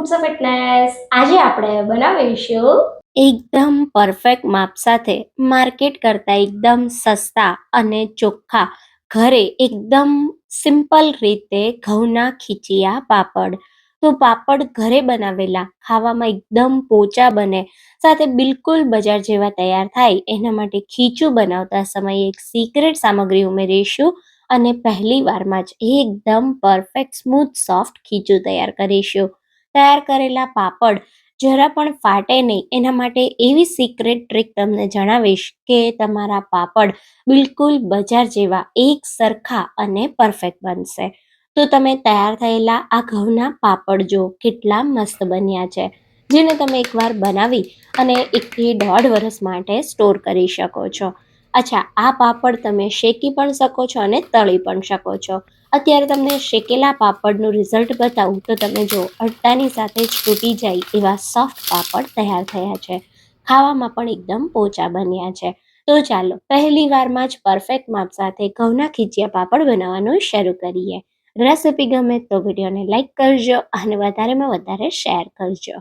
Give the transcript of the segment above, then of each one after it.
Foods of fitness આજે આપણે બનાવીશું એકદમ પરફેક્ટ માપ સાથે માર્કેટ કરતાં એકદમ સસ્તા અને ચોખ્ખા ઘરે એકદમ સિમ્પલ રીતે ઘઉંના ખીચિયા પાપડ. તો પાપડ ઘરે બનાવેલા, ખાવામાં એકદમ પોચા બને, સાથે બિલકુલ બજાર જેવા તૈયાર થાય, એના માટે ખીચું બનાવતા સમયે એક સિક્રેટ સામગ્રી ઉમેરીશું અને પહેલી વારમાં જ એકદમ પરફેક્ટ સ્મૂથ સોફ્ટ ખીચું તૈયાર કરીશું. તૈયાર કરેલા પાપડ જરા પણ ફાટે નહીં. એના માટે એવી સિક્રેટ ટ્રીક તમને જણાવીશ કે તમારા પાપડ બિલકુલ બજાર જેવા, એક સરખા અને પરફેક્ટ બનશે. તો તમે તૈયાર થયેલા આ ઘઉંના પાપડ જો કેટલા મસ્ત બન્યા છે. જેને તમે એકવાર બનાવી અને એકથી દોઢ વર્ષ માટે સ્ટોર કરી શકો છો. અચ્છા, આ પાપડ તમે શેકી પણ શકો છો અને તળી પણ શકો છો. અત્યારે તમને શેકેલા પાપડનું રિઝલ્ટ બતાવું તો તમે જો અડતાની સાથે જ તૂટી જાય એવા સોફ્ટ પાપડ તૈયાર થયા છે. ખાવામાં પણ એકદમ પોચા બન્યા છે. તો ચાલો, પહેલી વારમાં જ પરફેક્ટ માપ સાથે ઘઉંના ખીચિયા પાપડ બનાવવાનું શરૂ કરીએ. રેસિપી ગમે તો વિડીયોને લાઇક કરજો અને વધારેમાં વધારે શેર કરજો.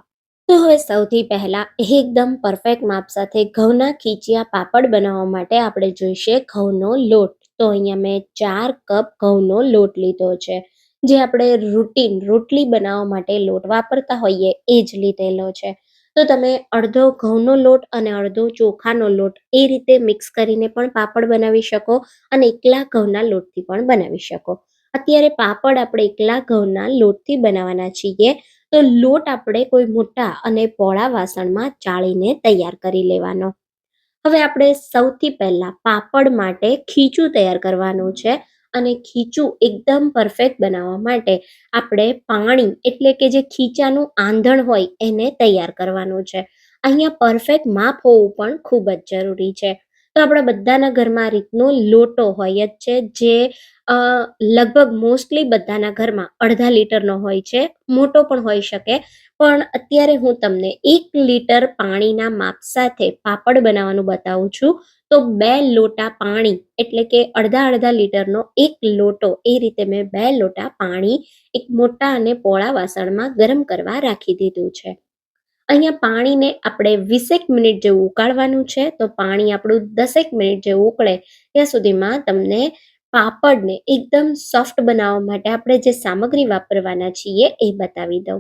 તો હવે સૌથી પહેલાં એકદમ પરફેક્ટ માપ સાથે ઘઉંના ખીચિયા પાપડ બનાવવા માટે આપણે જોઈશે ઘઉંનો લોટ. તો અહીંયા મેં ચાર કપ ઘઉંનો લોટ લીધો છે. જે આપણે રૂટીન રોટલી બનાવવા માટે લોટ વાપરતા હોઈએ એ જ લીધેલો છે. તો તમે અડધો ઘઉંનો લોટ અને અડધો ચોખાનો લોટ એ રીતે મિક્સ કરીને પણ પાપડ બનાવી શકો અને એકલા ઘઉંના લોટથી પણ બનાવી શકો. અત્યારે પાપડ આપણે એકલા ઘઉંના લોટથી બનાવવાના છીએ. તો લોટ આપણે કોઈ મોટા અને પોળા વાસણમાં ચાળીને તૈયાર કરી લેવાનો. હવે આપણે સૌથી પહેલા પાપડ માટે ખીચું તૈયાર કરવાનું છે અને ખીચું એકદમ પરફેક્ટ બનાવવા માટે આપણે પાણી એટલે કે જે ખીચાનું આંધણ હોય એને તૈયાર કરવાનું છે. અહીંયા પરફેક્ટ માપ હોવું પણ ખૂબ જ જરૂરી છે. તો આપણા બધાના ઘરમાં રીતનો લોટો હોય જ છે જે લગભગ મોસ્ટલી બધાના ઘરમાં અડધા લીટરનો હોય છે. મોટો પણ હોઈ શકે. પણ અત્યારે હું તમને એક લીટર પાણીના માપ સાથે પાપડ બનાવવાનું બતાવું છું. તો બે લોટા પાણી, એટલે કે અડધા અડધા લીટરનો એક લોટો, એ રીતે મેં બે લોટા પાણી એક મોટા અને પોળા વાસણમાં ગરમ કરવા રાખી દીધું છે. અહીંયા પાણીને આપણે વીસેક મિનિટ જેવું ઉકાળવાનું છે. તો પાણી આપણું દસેક મિનિટ જેવું ઉકળે. ત્યાં સુધીમાં તમને પાપડને એકદમ સોફ્ટ બનાવવા માટે આપણે જે સામગ્રી વાપરવાના છીએ એ બતાવી દઉં.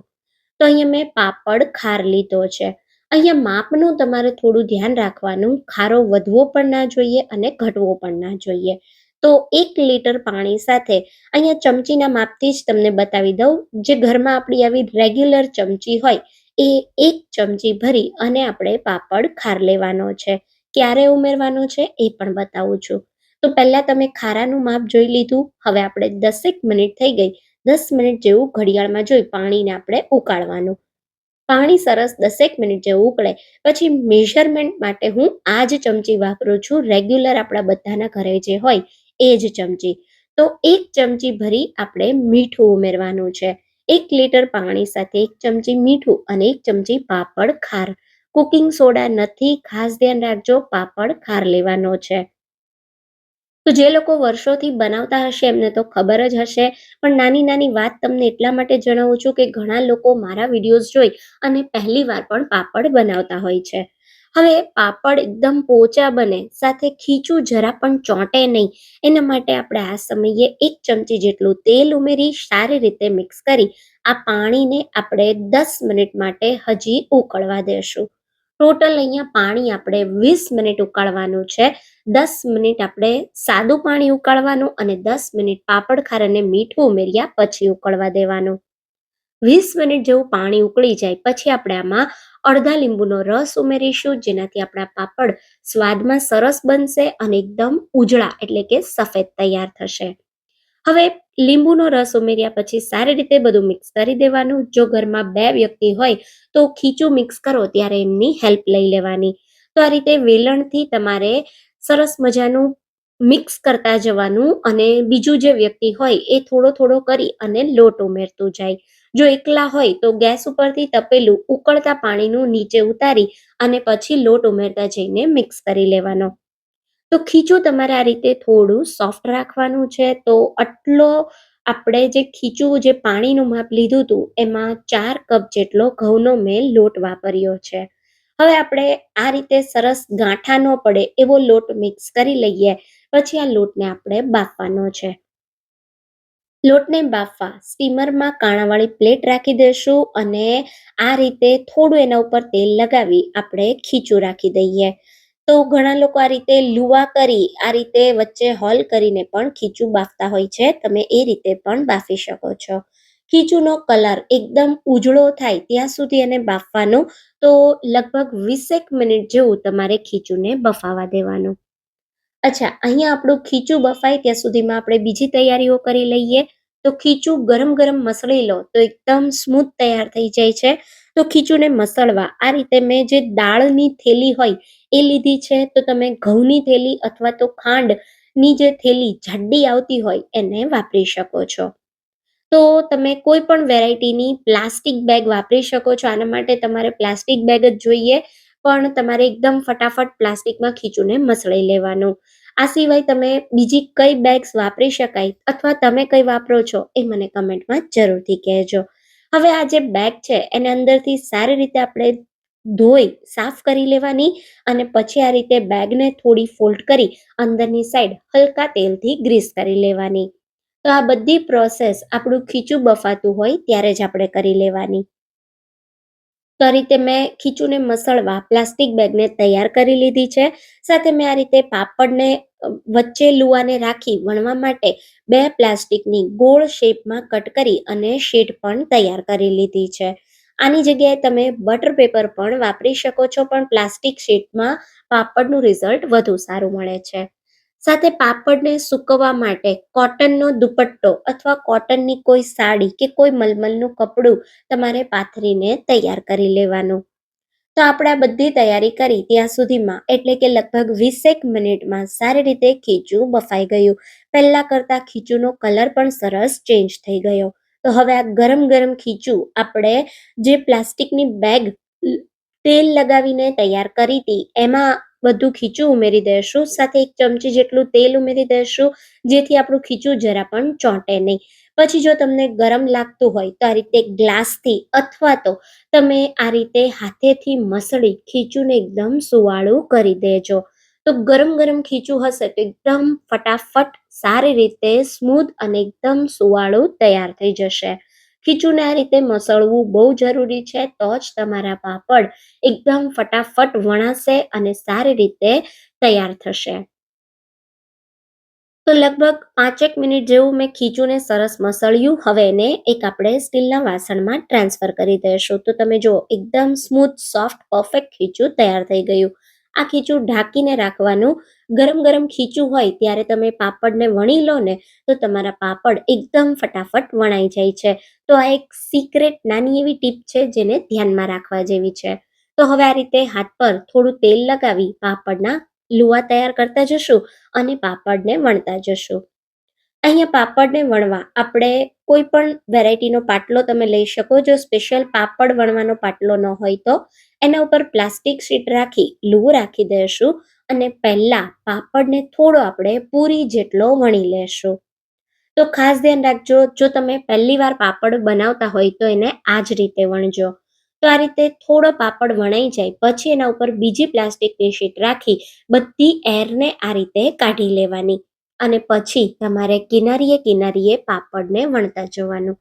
તો અહીંયા મેં પાપડ, ખાર લીધો છે. અહીંયા માપનું તમારે થોડું ધ્યાન રાખવાનું. ખારો વધવો પણ ના જોઈએ અને ઘટવો પણ ના જોઈએ. તો એક લીટર પાણી સાથે અહીંયા ચમચીના માપથી જ તમને બતાવી દઉં. જે ઘરમાં આપણી આવી રેગ્યુલર ચમચી હોય, એ એક ચમચી ભરી અને આપણે પાપડ, ખાર લેવાનો છે. ક્યારે ઉમેરવાનો છે એ પણ બતાવું છું. તો પહેલા તમે ખારાનું માપ જોઈ લીધું. હવે આપણે દસેક મિનિટ થઈ ગઈ. દસ મિનિટ જેવું ઘડિયાળમાં જોઈ પાણીને આપણે ઉકાળવાનું. પાણી સરસ દસેક મિનિટ જેવું ઉકળે. પછી મેઝરમેન્ટ માટે હું આ જ ચમચી વાપરું છું. રેગ્યુલર આપણા બધાના ઘરે જે હોય એ જ ચમચી. તો એક ચમચી ભરી આપણે મીઠું ઉમેરવાનું છે. એક લીટર પાણી સાથે એક ચમચી મીઠું અને એક ચમચી પાપડ ખાર. કુકિંગ સોડા નથી. ખાસ ધ્યાન રાખજો. પાપડ ખાર લેવાનો છે. તો જે લોકો વર્ષોથી બનાવતા હશે, એમને તો ખબર જ હશે. પણ નાની નાની વાત તમને એટલા માટે જણાવું છું કે ઘણા લોકો મારા વિડીયોઝ જોઈ અને પહેલી વાર પણ પાપડ બનાવતા હોય છે. હવે પાપડ એકદમ પોચા બને, સાથે ખીચું જરા પણ ચોંટે નહીં. એના માટે આપણે આ સમયે એક ચમચી જેટલું તેલ ઉમેરી સારી રીતે મિક્સ કરી આ પાણીને આપણે દસ મિનિટ માટે હજી ઉકળવા દેશું. ટોટલ અહીંયા પાણી આપણે વીસ મિનિટ ઉકાળવાનું છે, દસ મિનિટ આપણે સાદું પાણી ઉકાળવાનું અને દસ મિનિટ પાપડ ખાર અને મીઠું ઉમેર્યા પછી ઉકળવા દેવાનું. વીસ મિનિટ જેવું પાણી ઉકળી જાય પછી આપણે આમાં અડધા લીંબુનો રસ ઉમેરીશું, જેનાથી આપણા પાપડ સ્વાદમાં સરસ બનશે અને એકદમ ઉજળા એટલે કે સફેદ તૈયાર થશે. હવે લીંબુનો રસ ઉમેર્યા પછી સારી રીતે બધું મિક્સ કરી દેવાનું. જો ઘરમાં બે વ્યક્તિ હોય તો ખીચું મિક્સ કરો ત્યારે એમની હેલ્પ લઈ લેવાની. તો આ રીતે વેલણથી તમારે સરસ મજાનું મિક્સ કરતા જવાનું અને બીજું જે વ્યક્તિ હોય એ થોડો થોડો કરી અને લોટ ઉમેરતું જાય. જો એકલા હોય તો ગેસ ઉપરથી તપેલું ઉકળતા પાણીનું નીચે ઉતારી અને પછી લોટ ઉમેરતા જઈને મિક્સ કરી લેવાનો. તો ખીચું તમારે આ રીતે થોડું સોફ્ટ રાખવાનું છે. તો આટલો આપણે જે ખીચું, જે પાણીનું માપ લીધું હતું, એમાં ચાર કપ જેટલો ઘઉંનો મેં લોટ વાપર્યો છે. હવે આપણે આ રીતે સરસ ગાંઠા ન પડે એવો લોટ મિક્સ કરી લઈએ. પછી આ લોટને આપણે બાફવાનો છે. લોટને બાફવા સ્ટીમરમાં કાણાવાળી પ્લેટ રાખી દઈશું અને આ રીતે થોડું એના ઉપર તેલ લગાવી આપણે ખીચું રાખી દઈએ. તો ઘણા લોકો આ રીતે લુવા કરી, આ રીતે વચ્ચે હોલ કરીને પણ ખીચું બાફતા હોય છે. તમે એ રીતે પણ બાફી શકો છો. ખીચુનો કલર એકદમ ઉજળો થાય ત્યાં સુધી એને બાફવાનો તો લગભગ વીસેક મિનિટ જેવું તમારે ખીચુને બફાવા દેવાનું. અચ્છા, અહીંયા આપણું ખીચું બફાય ત્યાં સુધીમાં આપણે બીજી તૈયારીઓ કરી લઈએ. તો ખીચું ગરમ ગરમ મસળી લો તો એકદમ સ્મૂથ તૈયાર થઈ જાય છે. તો ખીચુને મસળવા. આ રીતે મેં જે દાળની થેલી હોય એ લીધી છે, તો તમે ઘઉંની થેલી અથવા તો ખાંડની જે થેલી જાડી આવતી હોય એને વાપરી શકો છો. તો તમે કોઈ પણ વેરાયટીની પ્લાસ્ટિક બેગ વાપરી શકો છો. આના માટે તમારે પ્લાસ્ટિક બેગ જ જોઈએ, પણ તમારે એકદમ ફટાફટ પ્લાસ્ટિકમાં ખીચુને મસળી લેવાનું. આ સિવાય તમે બીજી કઈ બેગ્સ વાપરી શકાય અથવા તમે કઈ વાપરો છો એ મને કમેન્ટમાં જરૂરથી કહેજો. હવે આ જે બેગ છે, એને અંદરથી સારી રીતે આપણે ધોઈ, સાફ કરી લેવાની અને પછી આ રીતે બેગને થોડી ફોલ્ડ કરી અંદરની સાઈડ હલકા તેલથી ગ્રીસ કરી લેવાની. તો આ બધી પ્રોસેસ આપણું ખીચું બફાતું હોય ત્યારે જ આપણે કરી લેવાની. તો આ રીતે મેં ખીચુને મસળવા પ્લાસ્ટિક બેગને તૈયાર કરી લીધી છે. સાથે મેં આ રીતે પાપડને વચ્ચે લુવાને રાખી વણવા માટે બે પ્લાસ્ટિકની ગોળ શેપમાં કટ કરી અને શીટ પણ તૈયાર કરી લીધી છે. આની જગ્યાએ તમે બટર પેપર પણ વાપરી શકો છો, પણ પ્લાસ્ટિક શીટમાં પાપડનું રિઝલ્ટ વધુ સારું મળે છે. સાથે પાપડને સૂકવવા માટે કોટનનો દુપટ્ટો અથવા કોટનની કોઈ સાડી કે કોઈ મલમલનું કપડું તમારે પાથરીને તૈયાર કરી લેવાનું. તો આપણે આ બધી તૈયારી કરી ત્યાં સુધીમાં, એટલે કે લગભગ વીસેક મિનિટમાં સારી રીતે ખીચું બફાઈ ગયું. પહેલાં કરતાં ખીચુંનો કલર પણ સરસ ચેન્જ થઈ ગયો. તો હવે આ ગરમ ગરમ ખીચું આપણે જે પ્લાસ્ટિકની બેગ, તેલ લગાવીને તૈયાર કરી હતી, એમાં બધું ખીચું ઉમેરી દઈશું સાથે એક ચમચી જેટલું તેલ ઉમેરી દઈશું જેથી આપણું ખીચું જરા પણ ચોંટે નહીં. પછી જો તમને ગરમ લાગતું હોય તો આ રીતે ગ્લાસથી અથવા તો તમે આ રીતે હાથેથી મસળી ખીચુંને એકદમ સુવાળું કરી દેજો. તો ગરમ ગરમ ખીચું હશે તો એકદમ ફટાફટ સારી રીતે સ્મૂથ અને એકદમ સુવાળું તૈયાર થઈ જશે. ખીચુંને આ રીતે મસળવું બહુ જરૂરી છે, તો જ તમારા પાપડ એકદમ ફટાફટ વણાશે અને સારી રીતે તૈયાર થશે. તો લગભગ પાંચેક મિનિટ જેવું મેં ખીચુંને સરસ મસળ્યું. હવે એને એક આપણે સ્ટીલના વાસણમાં ટ્રાન્સફર કરી દઈશું. તો તમે જો એકદમ સ્મૂથ, સોફ્ટ, પરફેક્ટ ખીચું તૈયાર થઈ ગયું. આ ખીચું ઢાંકીને રાખવાનું. ગરમ ગરમ ખીચું હોય ત્યારે તમે પાપડને વણી લો ને, તો તમારા પાપડ એકદમ ફટાફટ વણાઈ જાય છે. તો આ એક સિક્રેટ નાની એવી ટીપ છે જેને ધ્યાનમાં રાખવા જેવી છે. તો હવે આ રીતે હાથ પર થોડું તેલ લગાવી પાપડના લુવા તૈયાર કરતા જશું અને પાપડને વણતા જશું. અહીંયા પાપડને વણવા આપણે કોઈ પણ વેરાયટીનો પાટલો તમે લઈ શકો. જો સ્પેશિયલ પાપડ વણવાનો પાટલો ન હોય તો એના ઉપર પ્લાસ્ટિક શીટ રાખી લૂ રાખી દઈશું અને પહેલાં પાપડને થોડો આપણે પૂરી જેટલો વણી લેશું. તો ખાસ ધ્યાન રાખજો, જો તમે પહેલી વાર પાપડ બનાવતા હોય તો એને આ જ રીતે વણજો. તો આ રીતે થોડો પાપડ વણાઈ જાય, પછી એના ઉપર બીજી પ્લાસ્ટિકની શીટ રાખી બધી એરને આ રીતે કાઢી લેવાની. અને પછી તમારે કિનારીએ કિનારીએ પાપડને વણતા જવાનું.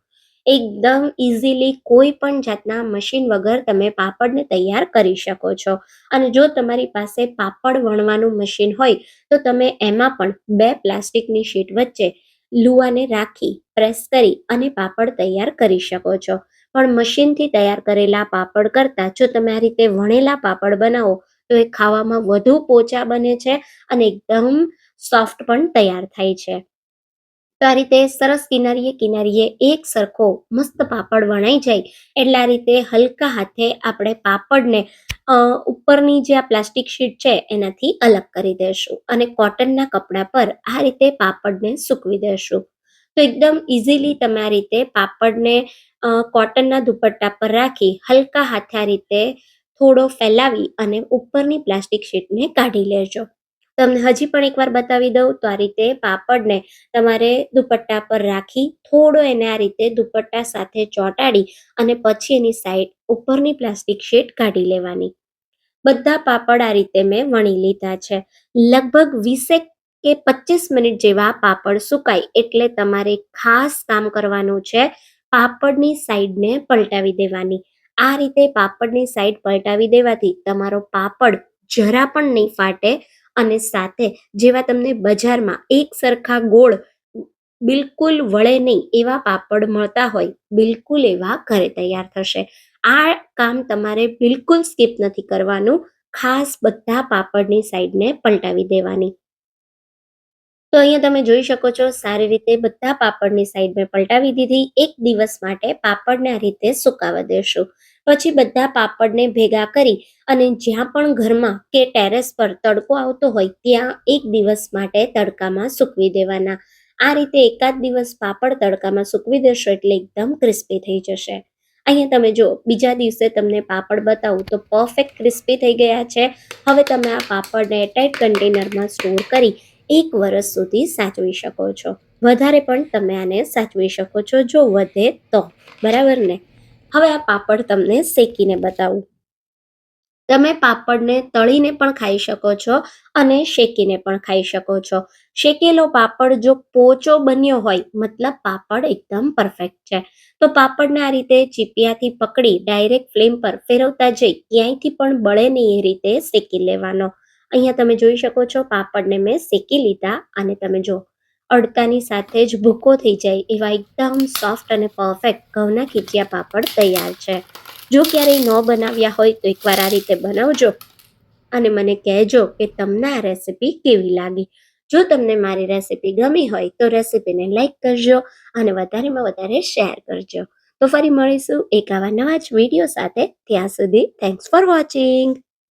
એકદમ ઇઝીલી કોઈ પણ જાતના મશીન વગર તમે પાપડને તૈયાર કરી શકો છો. અને જો તમારી પાસે પાપડ વણવાનું મશીન હોય, તો તમે એમાં પણ બે પ્લાસ્ટિકની શીટ વચ્ચે લુવાને રાખી, પ્રેસ કરી અને પાપડ તૈયાર કરી શકો છો. પણ મશીનથી તૈયાર કરેલા પાપડ કરતાં જો તમે આ રીતે વણેલા પાપડ બનાવો, તો એ ખાવામાં વધુ પોચા બને છે અને એકદમ સોફ્ટ પણ તૈયાર થાય છે. તો આ રીતે સરસ કિનારીએ કિનારીએ એક સરખો મસ્ત પાપડ વણાઈ જાય. એટલે આ રીતે હલકા હાથે આપણે પાપડને ઉપરની જે આ પ્લાસ્ટિક શીટ છે એનાથી અલગ કરી દેશું અને કોટનના કપડા પર આ રીતે પાપડને સૂકવી દેશું. તો એકદમ ઇઝીલી તમે આ રીતે પાપડને કોટનના દુપટ્ટા પર રાખી હલકા હાથે આ રીતે થોડો ફેલાવી અને ઉપરની પ્લાસ્ટિક શીટને કાઢી લેજો. તમને હજી પણ એકવાર બતાવી દઉં, તો આ રીતે પાપડને તમારે દુપટ્ટા પર રાખી, થોડો એને આ રીતે દુપટ્ટા સાથે ચોંટાડી અને પછી એની સાઈડ ઉપરની પ્લાસ્ટિક શીટ કાઢી લેવાની. બધા પાપડ આ રીતે મેં વણી લીધા છે. લગભગ વીસેક કે પચીસ મિનિટ જેવા પાપડ સુકાય એટલે તમારે ખાસ કામ કરવાનું છે પાપડની સાઈડને પલટાવી દેવાની. આ રીતે પાપડની સાઈડ પલટાવી દેવાથી તમારો પાપડ જરા પણ નહીં ફાટે અને સાથે જેવા તમને બજારમાં એક સરખા ગોળ બિલકુલ વળે નહીં એવા પાપડ મળતા હોય, બિલકુલ એવા ઘરે તૈયાર થશે. આ કામ તમારે બિલકુલ સ્કીપ નથી કરવાનું. ખાસ બધા પાપડની સાઈડને પલટાવી દેવાની. તો અહીંયા તમે જોઈ શકો છો, સારી રીતે બધા પાપડની સાઈડ મેં પલટાવી દીધી. એક દિવસ માટે પાપડને આ રીતે સુકાવા દેશું. પછી બધા પાપડને ભેગા કરી અને જ્યાં પણ ઘરમાં કે ટેરેસ પર તડકો આવતો હોય ત્યાં એક દિવસ માટે તડકામાં સૂકવી દેવાના. આ રીતે એકાદ દિવસ પાપડ તડકામાં સૂકવી દેશો એટલે એકદમ ક્રિસ્પી થઈ જશે. અહીંયા તમે જો બીજા દિવસે તમને પાપડ બતાવું તો પરફેક્ટ ક્રિસ્પી થઈ ગયા છે. હવે તમે આ પાપડને એટાઈટ કન્ટેનરમાં સ્ટોર કરી એક વર્ષ સુધી સાચવી શકો છો. વધારે પણ તમે આને સાચવી શકો છો. જો વધે તો. બરાબર ને? હવે આ પાપડ તમને શેકીને બતાવું. તમે પાપડને તળીને પણ ખાઈ શકો છો અને શેકીને પણ ખાઈ શકો છો. શેકેલો પાપડ જો પોચો બન્યો હોય, મતલબ પાપડ એકદમ પરફેક્ટ છે. તો પાપડને આ રીતે ચીપિયાથી પકડી ડાયરેક્ટ ફ્લેમ પર ફેરવતા જઈ ક્યાંયથી પણ બળે નહીં એ રીતે શેકી લેવાનો. અહીંયા તમે જોઈ શકો છો પાપડને મેં શેકી લીધા અને તમે જો અડતાની સાથે જ ભૂકો થઈ જાય એવા એકદમ સોફ્ટ અને પરફેક્ટ ઘઉંના ખીચિયા પાપડ તૈયાર છે. જો ક્યારેય ન બનાવ્યા હોય તો એકવાર આ રીતે બનાવજો અને મને કહેજો કે તમને આ રેસિપી કેવી લાગી. જો તમને મારી રેસિપી ગમી હોય તો રેસીપીને લાઈક કરજો અને વધારેમાં વધારે શેર કરજો. તો ફરી મળીશું એક આવા નવા જ વીડિયો સાથે. ત્યાં સુધી થેન્ક્સ ફોર વોચિંગ